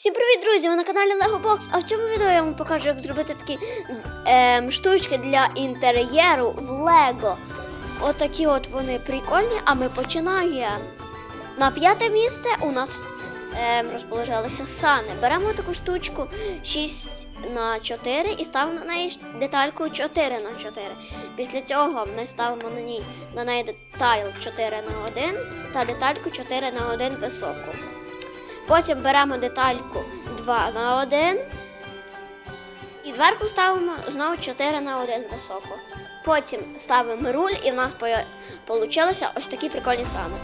Всім привіт, друзі! Ви на каналі Lego Box. А в цьому відео я вам покажу, як зробити такі ем, штучки для інтер'єру в Lego. Отакі от вони прикольні, а ми починаємо. На п'яте місце у нас ем, розположилися сани. Беремо таку штучку 6 на 4 і ставимо на неї детальку 4 на 4. Після цього ми ставимо на, ній, на неї деталь 4 на 1 та детальку 4 на 1 високу. Потім беремо детальку 2 на 1 і зверху ставимо знову 4 на 1 високо. Потім ставимо руль і в нас вийшли ось такі прикольні сани.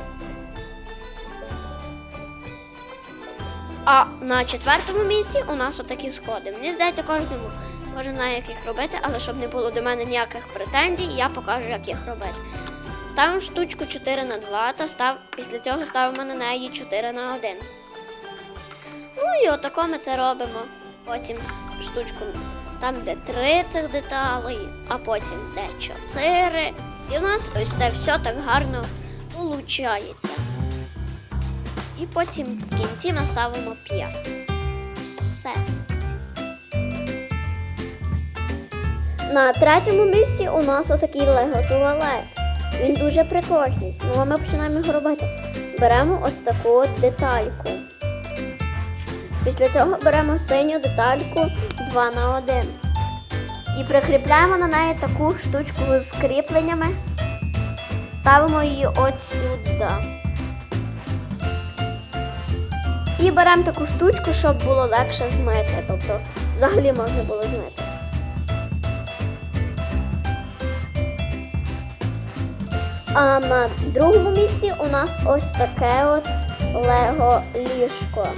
А на четвертому місці у нас отакі сходи. Мені здається, кожному кожен як їх робити, але щоб не було до мене ніяких претензій, я покажу, як їх робити. Ставимо штучку 4 на 2 та став, після цього ставимо на неї 4 на 1. Ну і отако ми це робимо. Потім штучку там, де 3 цих деталей, а потім де 4. І в нас ось це все так гарно виходить. І потім в кінці ми ставимо 5. Все. На третьому місці у нас отакий лего туалет. Він дуже прикольний. Ну а ми починаємо його робити. Беремо ось таку от детальку. Після цього беремо синю детальку 2 на 1 і прикріпляємо на неї таку штучку з кріпленнями. Ставимо її от сюди. І беремо таку штучку, щоб було легше змити. Тобто взагалі можна було змити. А на другому місці у нас ось таке от лего ліжко.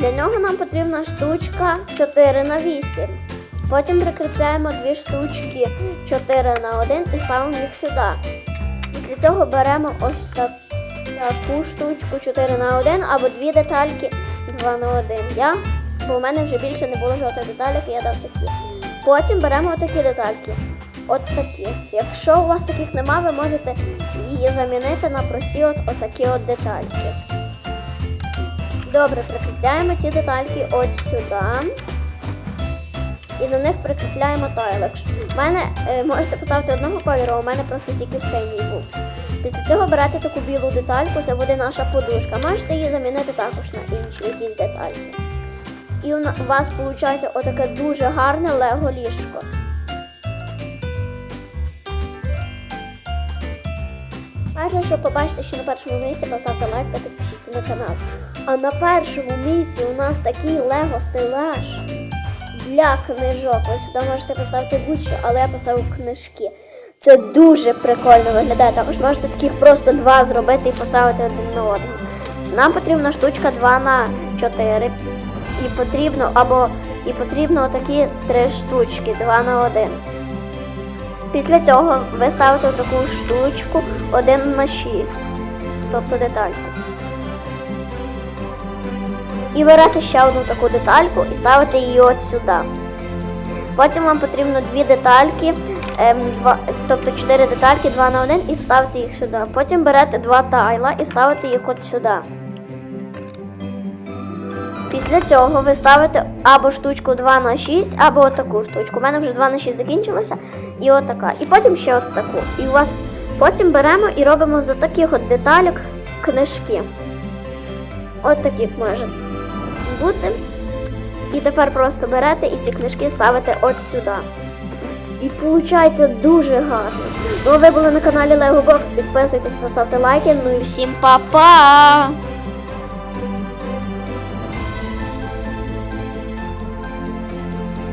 Для нього нам потрібна штучка 4 на 8. Потім прикріпляємо дві штучки 4 на 1 і ставимо їх сюди. Після цього беремо ось так, таку штучку 4 на 1 або дві детальки 2 на 1. Я, бо в мене вже більше не було жовтих деталек, я дав такі. Потім беремо отакі детальки. От такі. Якщо у вас таких нема, ви можете її замінити на прості от отакі от детальки. Добре, прикріпляємо ці детальки от сюди. І на них прикріпляємо тайлик. У мене е, можете поставити одного кольору, у мене просто тільки синій був. Після цього берете таку білу детальку, це буде наша подушка. Можете її замінити також на інші якісь детальки. І у вас виходить отаке дуже гарне лего ліжко. Перше, що побачите, що на першому місці поставте лайк та підпишіться на канал. А на першому місці у нас такий лего стелаж для книжок. Ви сюди можете поставити будь-що, але я поставив книжки. Це дуже прикольно виглядає. Також можете таких просто два зробити і поставити один на одного. Нам потрібна штучка 2 на 4. І потрібно або і потрібно отакі три штучки 2 на 1. Після цього ви ставите таку штучку 1 на 6, тобто детальку. І берете ще одну таку детальку і ставите її от сюди. Потім вам потрібно дві детальки, ем, два, тобто 4 детальки 2 на 1 і ставите їх сюди. Потім берете два тайла і ставите їх от сюди. Після цього ви ставите або штучку 2 на 6, або отаку штучку. У мене вже 2 на 6 закінчилося. І отака. І потім ще от таку. І у вас потім беремо і робимо з таких от деталек книжки. От таких може бути. І тепер просто берете і ці книжки ставите от сюди. І виходить дуже гарно. Ну, а ви були на каналі Lego Box, підписуйтесь, поставте лайки. Ну і всім па-па!